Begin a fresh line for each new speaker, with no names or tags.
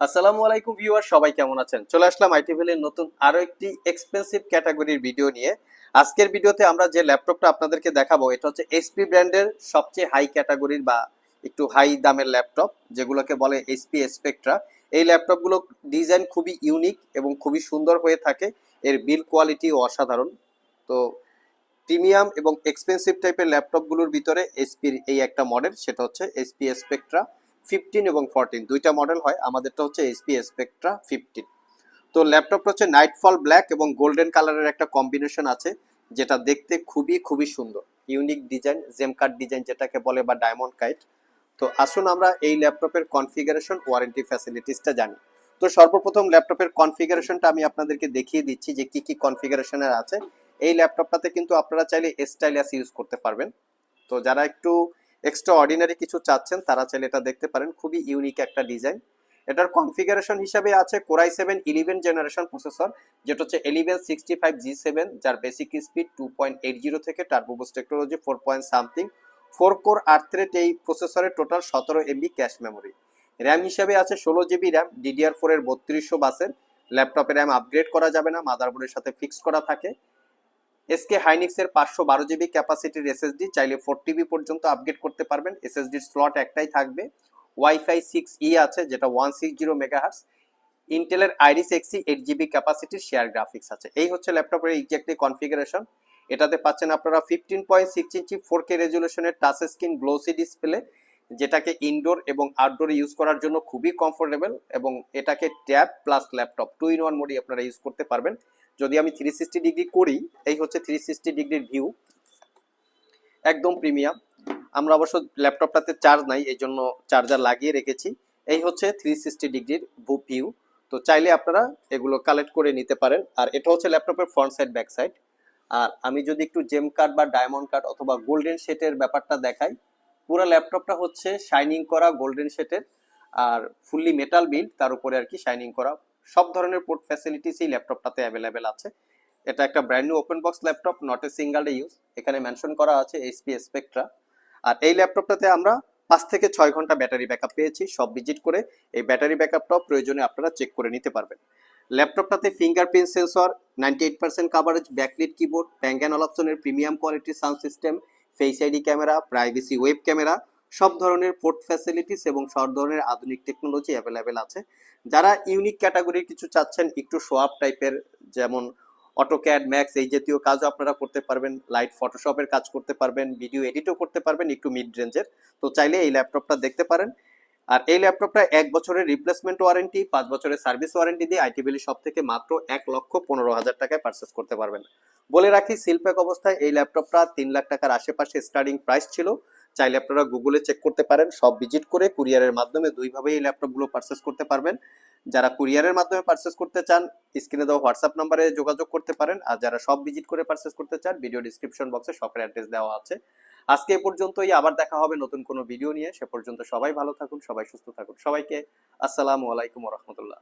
আসসালামু আলাইকুম ভিউয়ার, সবাই কেমন আছেন? চলে আসলাম আইটি ভ্যালির নতুন আরও একটি এক্সপেন্সিভ ক্যাটাগরির ভিডিও নিয়ে। আজকের ভিডিওতে আমরা যে ল্যাপটপটা আপনাদেরকে দেখাবো, এটা হচ্ছে এসপি ব্র্যান্ডের সবচেয়ে হাই ক্যাটাগরির বা একটু হাই দামের ল্যাপটপ যেগুলোকে বলে এসপি স্পেকট্রা এই ল্যাপটপগুলো ডিজাইন খুবই ইউনিক এবং খুবই সুন্দর হয়ে থাকে। এর বিল কোয়ালিটি অসাধারণ। তো প্রিমিয়াম এবং এক্সপেন্সিভ টাইপের ল্যাপটপগুলোর ভিতরে এসপির এই একটা মডেল সেটা হচ্ছে এসপি স্পেকট্রা ফিফটিন এবং ফোরটিন। দুইটা মডেল হয়, আমাদেরটা হচ্ছে এসপি স্পেকট্রা ফিফটিন তো ল্যাপটপটা হচ্ছে নাইটফল ব্ল্যাক এবং গোল্ডেন কালারের একটা কম্বিনেশন আছে, যেটা দেখতে খুবই খুবই সুন্দর। Unique design gem cut design যেটাকে বলে বা ডায়মন্ড কাইট তো আসুন আমরা এই ল্যাপটপের কনফিগারেশন ওয়ারেন্টি ফ্যাসিলিটিসটা জানি। তো সর্বপ্রথম ল্যাপটপের কনফিগারেশনটা আমি আপনাদেরকে দেখিয়ে দিচ্ছি যে কি কি কনফিগারেশনের আছে। এই ল্যাপটপটাতে কিন্তু আপনারা চাইলে স্টাইলাস ইউজ করতে পারবেন। তো যারা একটু এক্সট্রা অর্ডিনারি কিছু চাচ্ছেন, তারা চাইলে এটা দেখতে পারেন। খুবই ইউনিক একটা ডিজাইন এটার কনফিগারেশন হিসাবে আছে core i seven eleven generation processor যেটা হচ্ছে eleven sixty five G seven যার basic speed two point eight zero থেকে turbo boost technology four point something four core আট এই প্রসেসরের টোটাল সতেরো এমবি ক্যাশ মেমোরি র্যাম হিসাবে আছে ষোলো জিবি র্যাম ডিডিআর ফোর এর বত্রিশশো বাসের। ল্যাপটপে র্যাম আপগ্রেড করা যাবে না মাদারবোর্ডের সাথে ফিক্সড করা থাকে। এসকে হাইনিক্সের পাঁচশো বারো জিবি ক্যাপাসিটির এসএসডি, চাইলে ফোর টিবি পর্যন্ত আপগ্রেড করতে পারবেন। এসএসডির স্লট একটাই থাকবে। ওয়াইফাই সিক্স ই আছে, যেটা ওয়ান সিক্স জিরো মেগাহার্স ইন্টেলের আইরিস এক্সি এইট জিবি ক্যাপাসিটির শেয়ার গ্রাফিক্স আছে। এই হচ্ছে ল্যাপটপের এক্সাক্টলি কনফিগারেশন এটাতে পাচ্ছেন আপনারা fifteen point six inch four K রেজুলেশনের touch screen glossy display যেটাকে ইনডোর এবং আউটডোর ইউজ করার জন্য খুবই কমফোর্টেবল এবং এটাকে tab plus laptop two in one মোডই আপনারা ইউজ করতে পারবেন। যদি আমি থ্রি সিক্সটি ডিগ্রি করি, এই হচ্ছে থ্রি সিক্সটি ডিগ্রির ভিউ একদম প্রিমিয়াম আমরা অবশ্য ল্যাপটপটাতে চার্জ নাই, এই জন্য চার্জার লাগিয়ে রেখেছি। এই হচ্ছে থ্রি সিক্সটি ডিগ্রির ভিউ তো চাইলে আপনারা এগুলো কালেক্ট করে নিতে পারেন। আর এটা হচ্ছে ল্যাপটপের ফ্রন্ট সাইড ব্যাক সাইড আর আমি যদি একটু জেম কার্ড বা ডায়মন্ড কার্ড অথবা গোল্ডেন শেটের ব্যাপারটা দেখাই, পুরো ল্যাপটপটা হচ্ছে শাইনিং করা গোল্ডেন শেটের আর ফুললি মেটাল বিল্ড তার উপরে আর কি শাইনিং করা সব ধরনের পোর্ট ফ্যাসিলিটিস এই ল্যাপটপটাতে অ্যাভেলেবেল আছে। এটা একটা brand new open box laptop not a single day use এখানে মেনশন করা আছে এইচপি স্পেকট্রা আর এই ল্যাপটপটাতে আমরা পাঁচ থেকে ছয় ঘণ্টা ব্যাটারি ব্যাকআপ পেয়েছি, সব ভিজিট করে এই ব্যাটারি ব্যাকআপটাও প্রয়োজনে আপনারা চেক করে নিতে পারবেন। ল্যাপটপটাতে fingerprint sensor ninety eight percent coverage backlit keyboard Bang and অপশনের প্রিমিয়াম কোয়ালিটির sound system face ID camera privacy web camera সব ধরনের পোর্ট ফ্যাসিলিটিস এবং সব ধরনের আধুনিক টেকনোলজি অ্যাভেলেবেল আছে। যারা ইউনিক ক্যাটাগরির কিছু চাচ্ছেন, একটু সোয়াপ টাইপের যেমন অটোক্যাড ম্যাক্স এই জাতীয় কাজও আপনারা করতে পারবেন। লাইট ফটোশপের কাজ করতে পারবেন ভিডিও এডিটও করতে পারবেন একটু মিড রেঞ্জের তো চাইলে এই ল্যাপটপটা দেখতে পারেন। আর এই ল্যাপটপটা এক বছরের রিপ্লেসমেন্ট ওয়ারেন্টি পাঁচ বছরের সার্ভিস ওয়ারেন্টি দিয়ে আইটি ভ্যালি সব থেকে মাত্র এক লক্ষ পনেরো হাজার টাকায় পারচেস করতে পারবেন। বলে রাখি সিলপ্যাক অবস্থায় এই ল্যাপটপটা তিন লাখ টাকার আশেপাশে স্টার্টিং প্রাইস ছিল। চাইলে আপনারা গুগলে চেক করতে পারেন। সব ভিজিট করে কুরিয়ারের মাধ্যমে দুইভাবে এই ল্যাপটপগুলো পারচেস করতে পারবেন। যারা কুরিয়ারের মাধ্যমে পারচেস করতে চান স্ক্রিনে দেওয়া হোয়াটসঅ্যাপ নাম্বারে যোগাযোগ করতে পারেন। আর যারা সব ভিজিট করে পারচেস করতে চান ভিডিও ডিসক্রিপশন বক্সে শপের অ্যাড্রেস দেওয়া আছে। আজকে এ পর্যন্তই, আবার দেখা হবে নতুন কোনো ভিডিও নিয়ে। সে পর্যন্ত সবাই ভালো থাকুন, সবাই সুস্থ থাকুন। সবাইকে আসসালামু আলাইকুম রহমতুল্লাহ।